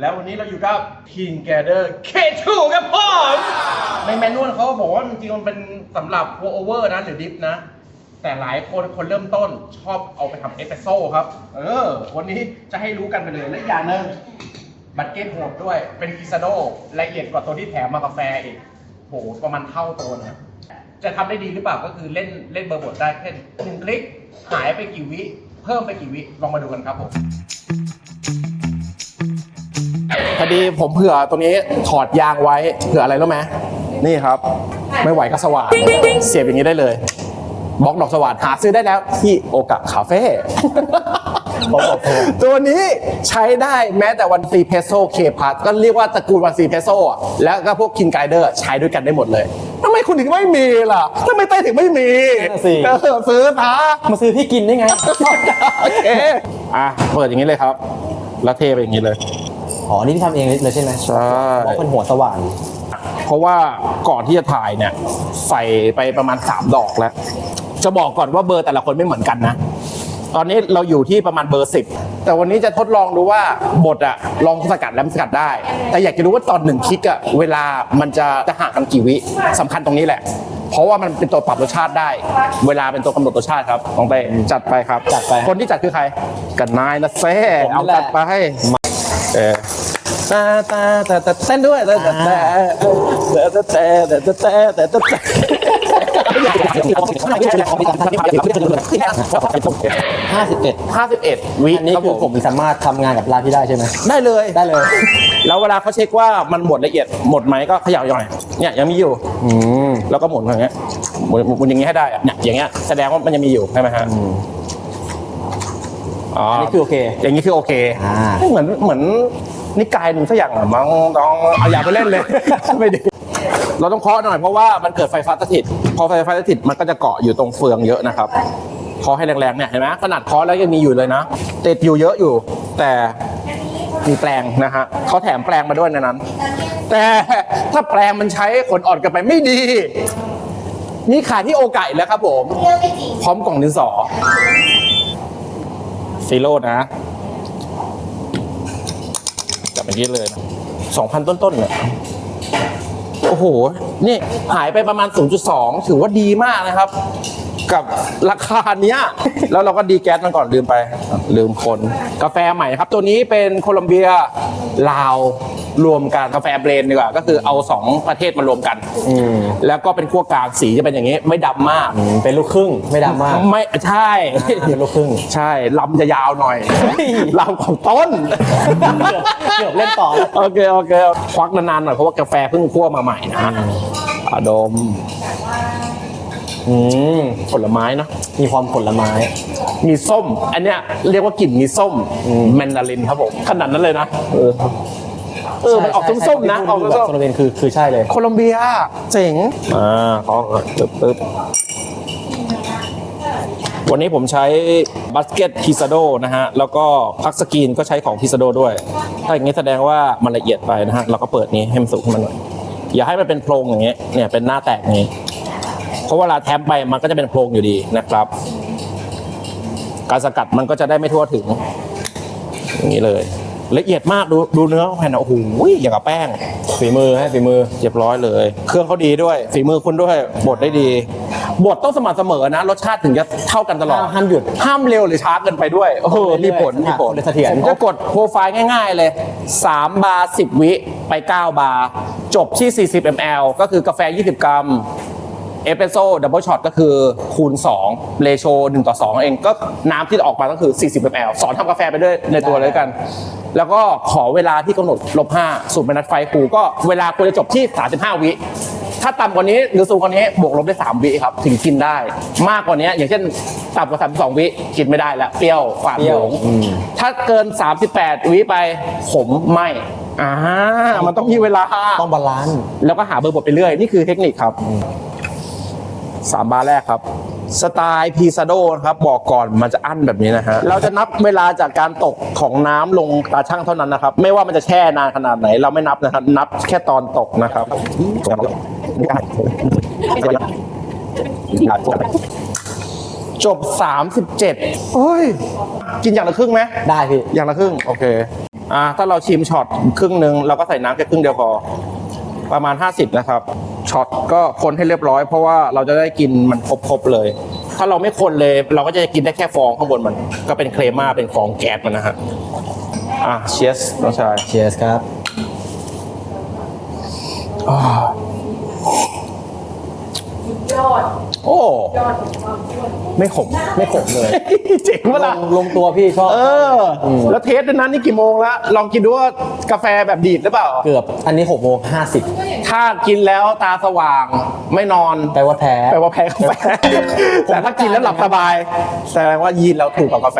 แล้ววันนี้เราอยู่กับ King Gather K2 ครับผมในแมนนวลเขาบอกว่าจริงๆมันเป็นสำหรับ pour over นะหรือดิฟนะ แต่หลายคนคนเริ่มต้นชอบเอาไปทำเอสเปรสโซ่ครับ เออ วันนี้จะให้รู้กันไปเลยและอีกอย่างหนึ่งบัตเก็ตโหดด้วยเป็นกิซาโดละเอียดกว่าตัวที่แถมมากาแฟอีกโหประมาณเท่าตัวนะจะทำได้ดีหรือเปล่าก็คือเล่นเล่นเบอร์บทได้แค่นหนึ่งคลิกหายไปกี่วิ เพิ่มไปกี่วิ ลองมาดูกันครับผม ดีผมเผื่อตรงนี้ถอดยางไว้เผื่ออะไรรู้ไหมนี่ครับ ไม่ไหวก็สว่านเสียบอย่างนี้ได้เลยบล็อกดอกสว่านหาซื้อได้แล้วที่โอกะคาเฟ่บล็อกดอกสว่านตัวนี้ใช้ได้แม้แต่วันซีเพโซเคพัทก็เรียกว่าตระกูลวันซีเพโซอะแล้วก็พวกคินไกเดอร์ใช้ด้วยกันได้หมดเลยทำไมคุณถึงไม่มีล่ะทำไมเต้ถึงไม่มีนั่นน่ะสิเออซื้อซะมาซื้อพี่กินได้ไงโอเคอะเปิดอย่างนี้เลยครับ แล้วเทไปอย่างนี้เลย อ๋อ นี่ที่ทำเองเลยใช่ไหมใช่บล็อกเป็นหัวสว่าน เพราะว่าก่อนที่จะถ่ายเนี่ย ใส่ไปประมาณ 3 ดอกแล้ว จะบอกก่อนว่าเบอร์แต่ละคนไม่เหมือนกันนะ ตอนนี้เราอยู่ที่ประมาณเบอร์ 10 แต่วันนี้จะทดลองดูว่าบทอะลองสกัดแล้วสกัดได้ แต่อยากจะรู้ว่าตอนหนึ่งคลิกอะเวลามันจะจะห่างกันกี่วิสำคัญตรงนี้แหละ เพราะว่ามันเป็นตัวปรับรสชาติได้ เวลาเป็นตัวกำหนดรสชาติครับลองไปจัดไปครับจัดไป คนที่จัดคือใครกันนายนะเซ่ผมนี่เอาแหละ จัดไป เออตาตาตาตาเต้นด้วยตาตาตาตาตาตาตาตาตาตาตา51ห้าสิบเอ็ดวิอันนี้รับคือผมสามารถทำงานกับร้านที่ได้ใช่ไหมได้เลยได้เลย แล้วเวลาเขาเช็คว่ามันหมดละเอียดหมดไหมก็เขย่าหน่อยเนี่ยยังมีอยู่อืมแล้วก็หมุนอย่างเงี้ยหมุนหมุนอย่างงี้ให้ได้อะเนี่ยอย่างเงี้ยแสดงว่ามันยังมีอยู่ใช่ไหมฮะ อ๋ออันนี้คือโอเค อย่างนี้คือโอเคอ่า เหมือนเหมือนนิกายหนึ่งสักอย่างอะมั้งต้องเอาอย่าไปเล่นเลย ไม่ดีเราต้องเคาะหน่อยเพราะว่ามันเกิดไฟฟ้าสถิต พอไฟฟ้าสถิตมันก็จะเกาะอยู่ตรงเฟืองเยอะนะครับเคาะให้แรงๆเนี่ยเห็นไหมขนาดเคาะแล้วยังมีอยู่เลยนะติดอยู่เยอะอยู่ แต่มีแปลงนะฮะเขาแถมแปลงมาด้วยในนั้น แต่ถ้าแปลงมันใช้ขนอ่อนเกันไปไม่ดี มีขายที่โอกาอีกแล้วครับผม พร้อมกล่องดินสอ ซีโร่นะจับไปกี้เลยสองพันต้นๆเนี่ยโอ้โห นี่หายไปประมาณ 0.2 ถือว่าดีมากนะครับ กับราคาเนี้ย แล้วเราก็ดีแก๊สมันก่อนลืมไป ลืมคน กาแฟใหม่ครับ ตัวนี้เป็นโคลัมเบียลาวรวมกันกาแฟเบรนด์ดีกว่า ก็คือเอา2ประเทศมารวมกัน อืมแล้วก็เป็นขั้วกลางสีจะเป็นอย่างนี้ ไม่ดำมากอืมเป็นลูกครึ่งไม่ดำมาก ไม่ใช่ เป็นลูกครึ่ง ใช่ลำจะยาวหน่อยเฮ้ยลำของต้นเกือบเล่นต่อแล้วโอเค โอเค ควักนานๆหน่อยเพราะว่ากาแฟเพิ่งคั่วมาใหม่นะฮะอะดม อืมผลไม้เนาะมีความผลไม้ มีส้ม อันเนี้ยเรียกว่ากลิ่นมีส้มแมนดารินครับผมขนาดนั้นเลยนะเออเออมันออกใช่ส้มๆนะใช่ออกที่พูดส้มแบบโซโลเวนคือคือใช่เลยๆโคลอมเบียเจ๋งอ่าขอตึ๊บตึ๊บวันนี้ผมใช้บัสเกตพิซาโดนะฮะ แล้วก็พักสกรีนก็ใช้ของพิซาโดด้วย ถ้าอย่างนี้แสดงว่ามันละเอียดไปนะฮะ เราก็เปิดนี้ให้มันสุกขึ้นมาหน่อยอย่าให้มันเป็นโพรงอย่างเงี้ยเนี่ยเป็นหน้าแตกอย่างงี้เพ ราะเวลาแทมไปมันก็จะเป็นโพรงอยู่ดีนะครับ การสกัดมันก็จะได้ไม่ทั่วถึง อย่างนี้เลย ละเอียดมากดูดูเนื้อแผ่นอะโอ้โหอย่างกับแป้งฝีมือให้ฝีมือเรียบร้อยเลย เครื่องเขาดีด้วยฝีมือคุณด้วยบดได้ดีบดต้องสม่ำเสมอนะ รสชาติถึงจะเท่ากันตลอด ห้ามหยุด ห้ามเร็วหรือช้าเกินไปด้วยโอ้โหมีผลมีผลเสถียรผมก็กดโปรไฟล์ง่ายๆเลย 3 บาร์ 10 วิไป 9 บาร์ จบที่ 40 ml ก็คือกาแฟ 20 กรัม เอสเปรสโซ่ดับเบิลช็อตก็คือคูณ2เรโช1ต่อ 2 เองก็น้ำที่ออกมาก็คือ 40 ml สอนทำกาแฟไปด้วยในตัวเลยกัน แล้วก็ขอเวลาที่กำหนดลบ5สูตรเป็นนัดไฟครูก็เวลาควรจะจบที่ 35 วิถ้าต่ำกว่านี้หรือสูงกว่านี้บวกลบได้ 3 วิครับ ถึงกินได้ มากกว่านี้ อย่างเช่นต่ำกว่า32 วิกินไม่ได้แล้วเปรี้ยวฝาดเปรี้โหยวงอืมถ้าเกิน 38 วิไปขมไม่อ่ามันต้องมีเวลาต้องบาลานซ์แล้วก็หาเบอร์บทไปเรื่อย นี่คือเทคนิคครับ สามบาร์แรกครับสไตล์พีซาโดนะครับบอกก่อนมันจะอั้นแบบนี้นะฮะเราจะนับเวลาจากการตกของน้ำลงตาช่างเท่านั้นนะครับ ไม่ว่ามันจะแช่นานขนาดไหน เราไม่นับนะครับ นับแค่ตอนตกนะครับจบ 37เฮ้ย กินอย่างละครึ่งไหมได้พี่ อย่างละครึ่ง โอเค อ่า ถ้าเราชิมช็อตครึ่งหนึ่งเราก็ใส่น้ำแค่ครึ่งเดียวพอ ประมาณ 50 นะครับ ช็อตก็คนให้เรียบร้อย เพราะว่าเราจะได้กินมันครบๆเลย ถ้าเราไม่คนเลย เราก็จะกินได้แค่ฟองข้างบนมัน ก็เป็นเครมาเป็นฟองแก๊สมันนะฮะอะเชียสน้องชายเชียร์สครับ ยอดโอ้ ยอดของความอ้วนไม่ขม ไม่ขมเลย เจ๋งลเวล่ะงลงตัวพี่ชอบ เอออแล้วเทสนั้นนี่กี่โมงแล้วลองกินดูว่ากาแฟแบบดีดหรือเปล่า เกือบ อันนี้หกโมงห้าสิบถ้ากินแล้วตาสว่างไม่นอน แปลว่าแพ้แปลว่าแพ้กาแฟ แต่ถ้ากินแล้วหลับสบาย แสดงว่ายีนเราถูกกับกาแฟ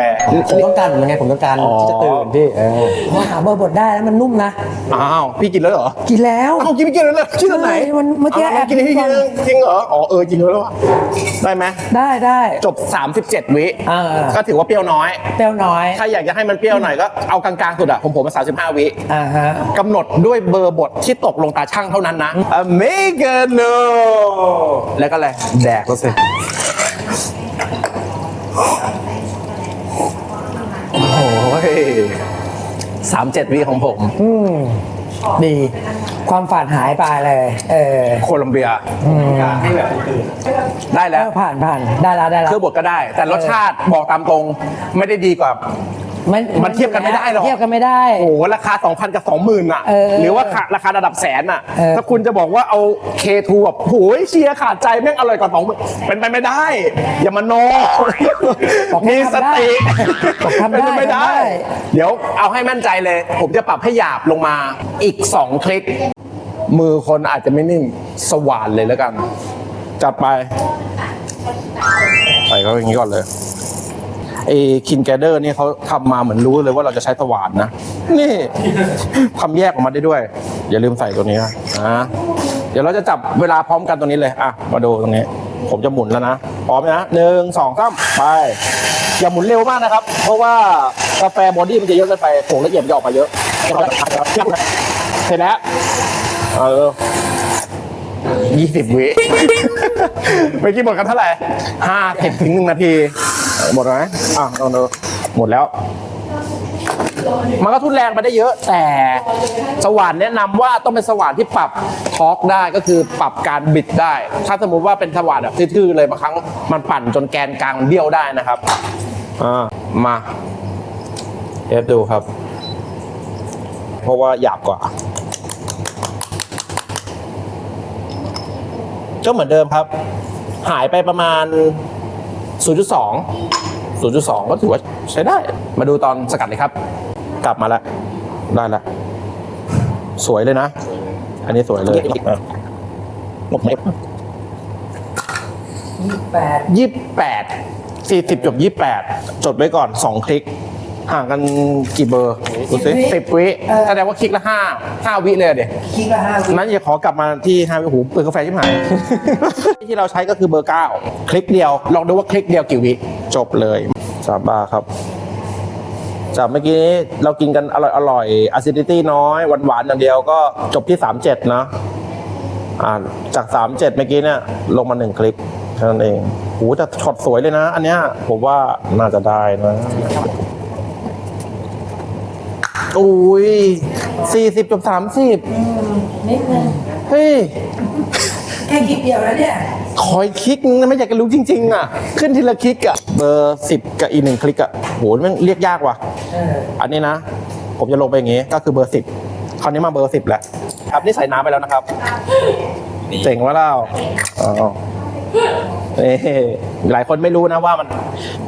ผมต้องการเหมือนไงผมต้องการอ๋อ ที่จะตื่นพี่เออว่าหาเบอร์บดได้แล้วมันนุ่มนะ อ้าว พี่กินแล้วเหรอกินแล้วอ้าวกินไม่กินแล้วเลยชื่อตอนไหนใช่มันเมื่อกี้าลงแอบกินให้พี่กินเลยจริงเหรอ อ๋อเออจริงแล้ววะได้ไหมได้ได้จบ 37 วิอ่าก็ถือว่าเปรี้ยวน้อย เปรี้ยวน้อยถ้าอยากจะให้มันเปรี้ยวหน่อยก็เอากลางๆสุดอะผมผมมา35 วิอ่าฮะกำหนดด้วยเบอร์บทที่ตกลงตาช่างเท่านั้นนะอเมริกาโนแล้วก็อะไรแดกก็สิโอ้ยสามเจ็ดวิของผม อืมดี ความฝาดหายไปเลย เออโคลัมเบียได้แล้แล้ววผ่านผ่านได้แล้วได้แล้ว เครื่องบดก็ได้ แต่รสชาติบอกตามตรง ไม่ได้ดีกว่า มันมันเทียบกันไม่ได้หรอก เทียบกันไม่ได้ โอ้โหราคา 2,000 กับ 20,000อะ เออหรือว่าราคาระดับแสนอะ เออ ถ้าคุณจะบอกว่าเอา K2 แบบโหยเชียร์ขาดใจแม่งอร่อยกว่า20,000เป็นไปไม่ได้ อย่ามาโนมีสติบอกทำได้เป็นปไม่ได้ ทำได้ เดี๋ยวเอาให้มั่นใจเลย ผมจะปรับให้หยาบลงมาอีก 2 คลิก มือคนอาจจะไม่นิ่งสว่านเลยแล้วกัน จัดไป ใส่เขาอย่างนี้ก่อนเลย ไอ้คินแกเดอร์นี่เขาทำมาเหมือนรู้เลยว่าเราจะใช้สว่านนะ นี่ ทำแยกออกมาได้ด้วย อย่าลืมใส่ตัวนี้นะอ่าเดี๋ยวเราจะจับเวลาพร้อมกันตัวนี้เลย อะ มาดูตรงนี้ ผมจะหมุนแล้วนะ พร้อมนะหนึ่งสองสามไป อย่าหมุนเร็วมากนะครับ เพราะว่ากาแฟบอดี้มันจะเยอะเกินไปผงละเอียดมันจะออกมาเยอะเสร็จแล้วเออยี่สิบวิ เมื่อกี้หมดกันเท่าไหร่ห้าสิบถึงหนึ่งนาที หมดไหมอะเอาดูหมดแล้ว มันก็ทุนแรงไปได้เยอะ แต่สว่านแนะนำว่าต้องเป็นสว่านที่ปรับทอร์กได้ก็คือปรับการบิดได้ ถ้าสมมุติว่าเป็นสว่านแบบทื่อๆเลยบางครั้งมันปั่นจนแกนกลางมันเบี้ยวได้นะครับอ่ามาเทสดูครับ เพราะว่าหยาบกว่า ก็เหมือนเดิมครับ หายไปประมาณ 0.2 0.2 ก็ถือว่าใช้ได้ มาดูตอนสกัดเลยครับ กลับมาแล้ว ได้แล้ว สวยเลยนะ อันนี้สวยเลยอะหมดไหมแปดยี่แปดสี่สิบจบยี่แปดจดไว้ก่อนสองคลิก ห่างกันกี่เบอร์ดูสิสิบวิแสดงว่าคลิกละห้าห้าวิเลยเดี๋ยคิดละห้าวินั้นอย่าขอกลับมาที่ห้าวิหูเปิดกาแฟชิบหาย ที่เราใช้ก็คือเบอร์เก้าคลิกเดียว ลองดูว่าคลิกเดียวกี่วิ จบเลยสามบาร์ครับ จากเมื่อกี้เรากินกันอร่อยอร่อย acidity น้อยหวานหวานๆอย่างเดียวก็จบที่สามเจ็ดนะอ่าจากสามเจ็ดเมื่อกี้เนี่ยลงมาหนึ่งคลิกเท่านั้นเองโหแต่ช็อตสวยเลยนะ อันเนี้ยผมว่าน่าจะได้นะ อุ้ยสี่สิบจบสามสิบนิดนึงเฮ้ย แค่คิดเดียวแล้วเนี่ยคอยคลิกนะไม่อยากจะรู้จริง ๆ อะ ขึ้นทีละคลิกอะเบอร์สิบกับอีกหนึ่งคลิกอะโหมันเรียกยากว่ะ เอออันนี้นะ ผมจะลงไปอย่างงี้ ก็คือเบอร์สิบคราวนี้มาเบอร์สิบแล้วครับนี่ใส่น้ำไปแล้วนะครับ เจ๋งว่าเล่าอ๋อ เอ้หลายคนไม่รู้นะว่ามัน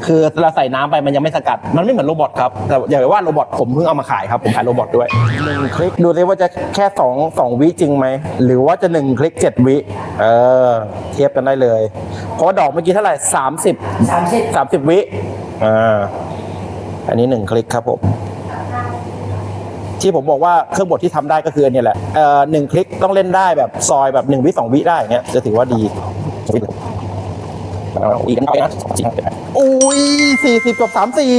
คือเราใส่น้ำไปมันยังไม่สกัด มันไม่เหมือนโรบอทครับแต่อย่าไปว่าโรบอทผมเพิ่งเอามาขายครับผมขายโรบอทด้วยหนึ่งคลิกดูซิว่าจะแค่สองสองวิจริงไหมหรือว่าจะหนึ่งคลิกเจ็ดวิเออ เทียบกันได้เลย เพราะว่าดอกเมื่อกี้เท่าไหร่สามสิบสามสิบสามสิบวิอ่าอันนี้หนึ่งคลิกครับผมที่ผมบอกว่าเครื่องบดที่ทำได้ก็คืออันนี้แหละเอ่อหนึ่งคลิกต้องเล่นได้แบบซอยแบบหนึ่งวิสองวิได้อย่างเงี้ยจะถือว่าดี อีกนะอุ้ยสี่สิบกับสามสี่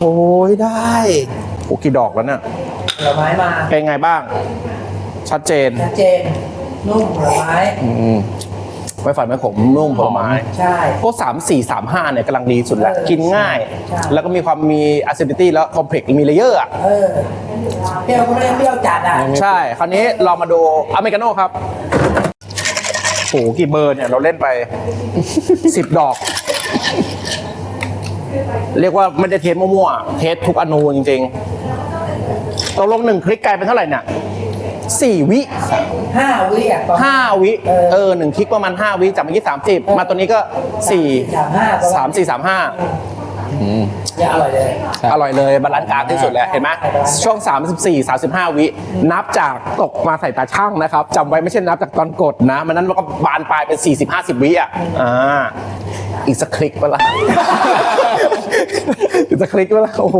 โอ้ยได้โอ้กี่ดอกแล้วเนี่ยผลไม้มาเป็นไงบ้าง ชัดเจนชัดเจนนุ่มผลไม้อืมไปไม่ฝาดไม่ขมนุ่มผลไม้ใช่พวกสามสี่สามห้าเนี่ยกำลังดีสุดแล้วเออกินง่ายใช่แล้วก็มีความมี acidity แล้ว complex มีเลเยอร์อะเออเปรี้ยวก็ไม่ได้เปรี้ยวจัดอะใช่ คราวนี้เรามาดูอเมริกาโน่ครับ โหกี่เบอร์เนี่ยเราเล่นไป10ดอก เรียกว่าไม่ได้เทสมั่วๆเทสทุกอนูจริงๆตกลงหนึ่งคลิกกลายเป็นเท่าไหร่เนี่ยสี่วิห้าวิอะประมาณ ห้าวิเออ เออหนึ่งคลิกประมาณห้าวิจากเมื่อกี้สามสิบมาตัวนี้ก็สี่สามห้าประมาณสามสี่สามห้า อย่าอร่อยเลย อร่อยเลยบาลานซ์กลางที่สุดเลยเห็นไหมช่วง 34 35 วิ นับจากตกมาใส่ตาช่างนะครับจำไว้ไม่ใช่นับจากตอนกดนะ มันนั้นมันก็บานปลายเป็น 40 50 วิอะอ่าอีกสักคลิกเปะล่ะ อีกสักคลิกเปะล่ะโอ้โห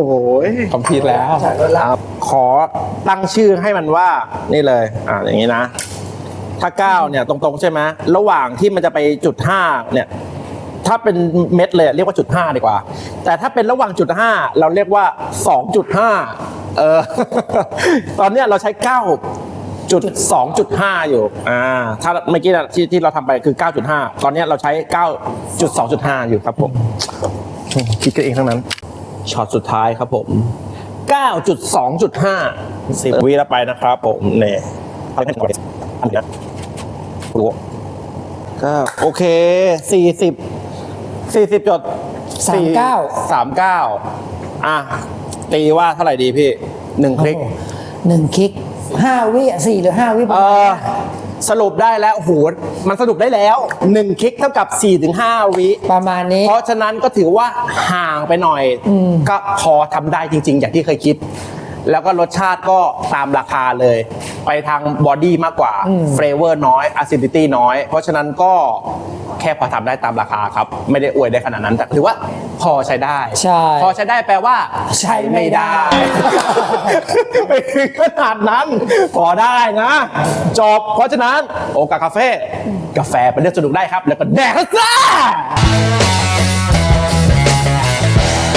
คอมพิวแล้วจัดรถละอะขอตั้งชื่อให้มันว่านี่เลย อ่าอย่างนี้นะ ถ้า 9 เนี่ยตรงๆใช่ไหมระหว่างที่มันจะไปจุด 5 เนี่ย ถ้าเป็นเม็ดเลยเรียกว่าจุด5ดีกว่า แต่ถ้าเป็นระหว่างจุด5เราเรียกว่า2.5เออตอนเนี้ยเราใช้9จุด2.5อยู่ อ่า ถ้าเมื่อกี้น่ะที่ที่เราทำไปคือ9.5ตอนเนี้ยเราใช้9.2.5อยู่ครับผม คิดกันเองทั้งนั้น ช็อตสุดท้ายครับผม9.2.5 10วิแล้วไปนะครับผมเนี่ยเอาให้ก่อนอันนี้นะดูก็โอเค 40 40จด39 39อะ ตีว่าเท่าไหร่ดีพี่หนึ่งคลิก โอ้โหหนึ่งคลิกห้าวิอะสี่หรือห้าวิประเอมาณอเนี้ยสรุปได้แล้วโอ้โหมันสรุปได้แล้ว 1 คลิกเท่ากับ 4-5 วิ ประมาณนี้ เพราะฉะนั้นก็ถือว่าห่างไปหน่อย ก็พอทำได้จริง ๆ อย่างที่เคยคิด แล้วก็รสชาติก็ตามราคาเลย ไปทางบอดี้มากกว่าเฟรเวอร์น้อย acidity น้อย เพราะฉะนั้นก็แค่พอทำได้ตามราคาครับ ไม่ได้อวยได้ขนาดนั้นแต่ถือว่าพอใช้ได้ ใช่ พอใช้ได้แปลว่า ใช้ไม่ได้ ไม่ถึงขนาดนั้น พอได้นะจบเพราะฉะนั้น โอกาสคาเฟ่กาแฟเป็นเรื่องสนุกได้ครับ แล้วก็แดกกันซ่า